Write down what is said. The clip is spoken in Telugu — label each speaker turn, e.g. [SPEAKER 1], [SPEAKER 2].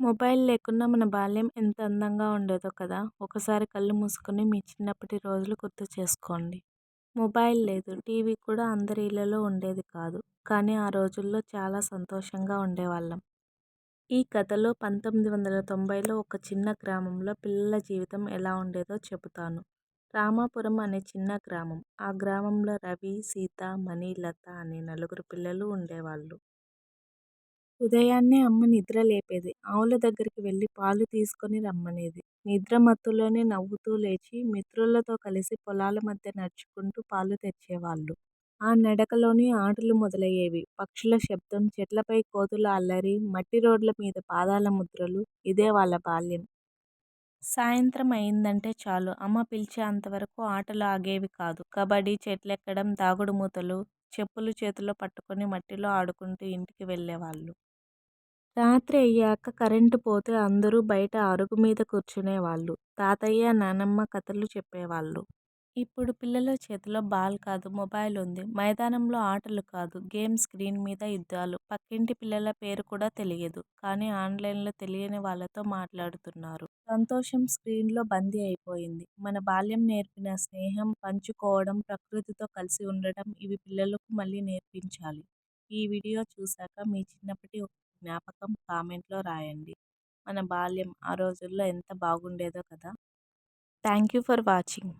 [SPEAKER 1] మొబైల్ లేకుండా మన బాల్యం ఎంత అందంగా ఉండేదో కదా ఒకసారి కళ్ళు మూసుకొని మీ చిన్నప్పటి రోజులు గుర్తు చేసుకోండి. మొబైల్ లేదు టీవీ కూడా అందరి ఇళ్ళలో ఉండేది కాదు కానీ ఆ రోజుల్లో చాలా సంతోషంగా ఉండేవాళ్ళం. ఈ కథలో పంతొమ్మిది వందల తొంభైలో ఒక చిన్న గ్రామంలో పిల్లల జీవితం ఎలా ఉండేదో చెబుతాను. రామాపురం అనే చిన్న గ్రామం ఆ గ్రామంలో రవి సీత మణి లత అనే నలుగురు పిల్లలు ఉండేవాళ్ళు. ఉదయాన్నే అమ్మ నిద్ర లేపేది. ఆవుల దగ్గరికి వెళ్ళి పాలు తీసుకొని రమ్మనేది. నిద్ర మత్తులోనే నవ్వుతూ లేచి మిత్రులతో కలిసి పొలాల మధ్య నడుచుకుంటూ పాలు తెచ్చేవాళ్ళు. ఆ నడకలోని ఆటలు మొదలయ్యేవి. పక్షుల శబ్దం చెట్లపై కోతుల అల్లరి మట్టి రోడ్ల మీద పాదాల ముద్రలు ఇదే వాళ్ళ బాల్యం. సాయంత్రం అయిందంటే చాలు. అమ్మ పిలిచే అంతవరకు ఆటలు ఆగేవి కాదు. కబడ్డీ చెట్లెక్కడం దాగుడు మూతలు చెప్పులు చేతిలో పట్టుకొని మట్టిలో ఆడుకుంటూ ఇంటికి వెళ్ళేవాళ్ళు. రాత్రి అయ్యాక కరెంటు పోతే అందరూ బయట అరుగు మీద కూర్చునేవాళ్ళు. తాతయ్య నానమ్మ కథలు చెప్పేవాళ్ళు. ఇప్పుడు పిల్లల చేతిలో బాల్ కాదు మొబైల్ ఉంది. మైదానంలో ఆటలు కాదు గేమ్ స్క్రీన్ మీద యుద్ధాలు. పక్కింటి పిల్లల పేరు కూడా తెలియదు కానీ ఆన్లైన్లో తెలియని వాళ్ళతో మాట్లాడుతున్నారు. సంతోషం స్క్రీన్లో బందీ అయిపోయింది. మన బాల్యం నేర్పిన స్నేహం పంచుకోవడం ప్రకృతితో కలిసి ఉండడం ఇవి పిల్లలకు మళ్ళీ నేర్పించాలి. ఈ వీడియో చూశాక మీ చిన్నప్పటి ఒక జ్ఞాపకం కామెంట్లో రాయండి. మన బాల్యం ఆ రోజుల్లో ఎంత బాగుండేదో కదా! Thank you for watching.